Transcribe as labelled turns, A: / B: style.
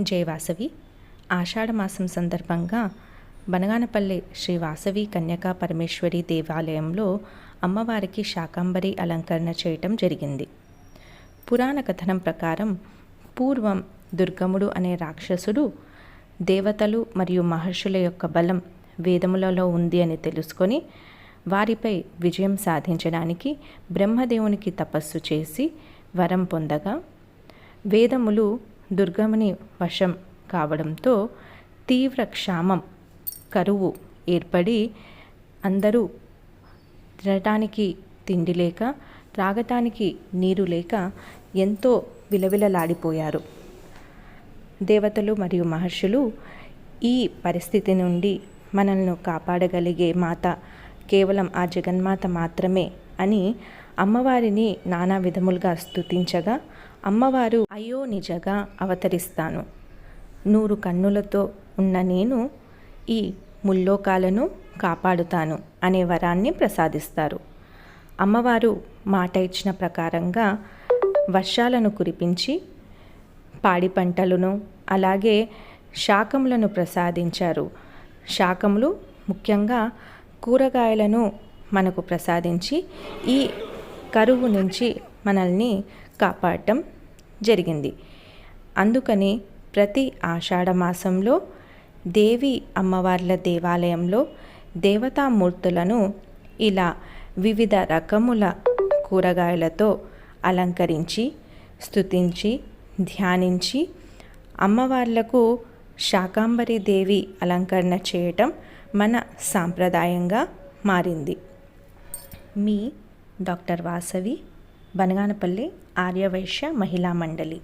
A: జయవాసవి. ఆషాఢమాసం సందర్భంగా బనగానపల్లి శ్రీ వాసవి కన్యకా పరమేశ్వరి దేవాలయంలో అమ్మవారికి శాకాంబరి అలంకరణ చేయటం జరిగింది. పురాణ కథనం ప్రకారం పూర్వం దుర్గముడు అనే రాక్షసుడు దేవతలు మరియు మహర్షుల యొక్క బలం వేదములలో ఉంది అని తెలుసుకొని వారిపై విజయం సాధించడానికి బ్రహ్మదేవునికి తపస్సు చేసి వరం పొందగా వేదములు దుర్గమని వశం కావడంతో తీవ్ర క్షామం కరువు ఏర్పడి అందరూ తినటానికి తిండి లేక త్రాగటానికి నీరు లేక ఎంతో విలవిలలాడిపోయారు. దేవతలు మరియు మహర్షులు ఈ పరిస్థితి నుండి మనల్ని కాపాడగలిగే మాత కేవలం ఆ జగన్మాత మాత్రమే అని అమ్మవారిని నానా విధములుగా స్తుతించగా అమ్మవారు అయ్యో నిజగా అవతరిస్తాను. నూరు కన్నులతో ఉన్న నేను ఈ ముల్లోకాలను కాపాడుతాను అనే వరాన్ని ప్రసాదిస్తారు. అమ్మవారు మాట ఇచ్చిన ప్రకారంగా వర్షాలను కురిపించి పాడి పంటలను అలాగే శాకములను ప్రసాదించారు. శాకములు ముఖ్యంగా కూరగాయలను మనకు ప్రసాదించి ఈ కరువు నుంచి మనల్ని కాపాడటం జరిగింది. అందుకని ప్రతి ఆషాఢ మాసంలో దేవి అమ్మవార్ల దేవాలయంలో దేవతామూర్తులను ఇలా వివిధ రకముల కూరగాయలతో అలంకరించి స్తుతించి ధ్యానించి అమ్మవార్లకు శాకాంబరి దేవి అలంకరణ చేయటం మన సాంప్రదాయంగా మారింది. మీ డాక్టర్ వాసవి బనగానపల్లి ఆర్యవైశ్య మహిళా మండలి.